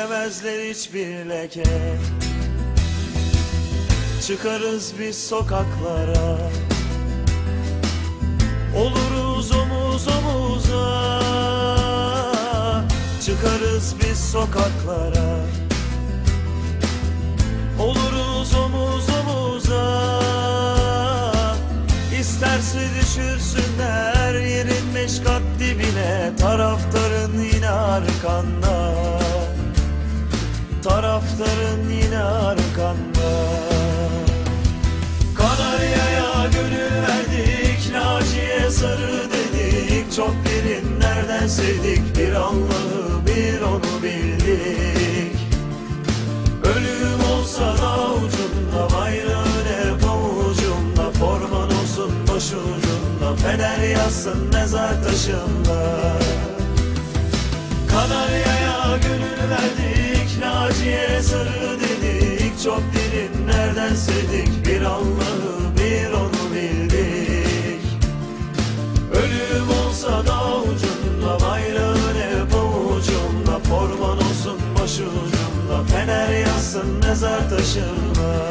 Süremezler hiçbir leke. Çıkarız biz sokaklara. Oluruz omuz omuza. Çıkarız biz sokaklara. Oluruz omuz omuza. İsterse düşürsünler yerin beş kat dibine. Taraftarın yine arkanda Taraftarın yine arkanda. Kanarya'ya gönül verdik Naciye sarı dedik. Çok derinlerden sevdik Bir Allah'ı bir onu bildik. Ölüm olsa da ucunda Bayrağın hep avucumda Forman olsun başucunda Fener yazsın mezar taşında sevdik Bir Allah'ı bir onu bildik. Ölüm olsa da ucunda Bayrağın hep avucumda Forman olsun başucumda Fener yazsın mezar taşında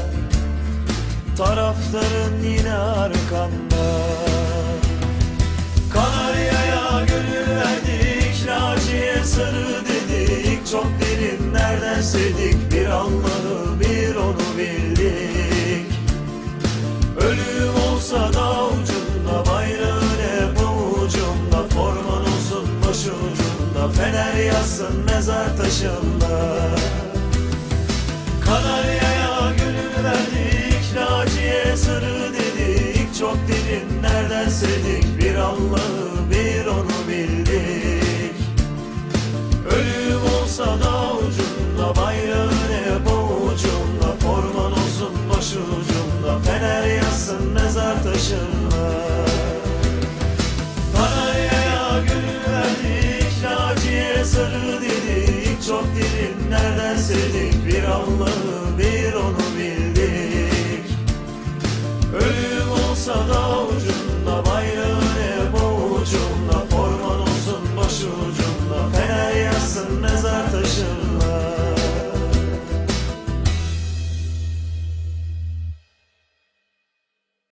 Taraftarın yine arkanda. Kanarya'ya gönül verdik Naciye sarı dedik. Çok derinlerden sevdik? Bir Allah'ı bir onu bildik. Ölüm olsa da ucunda Bayrağın hep avucumda Forman olsun başucumda Fener yazsın mezar taşında. Kanarya'ya olsa da ucunda Bayrağın hep avucumda Forman olsun başucumda Fener yazsın mezar taşında. Kanarya'ya gönül verdik Naciye sarı dedik. Çok derinlerden sevdik Bir Allah'ı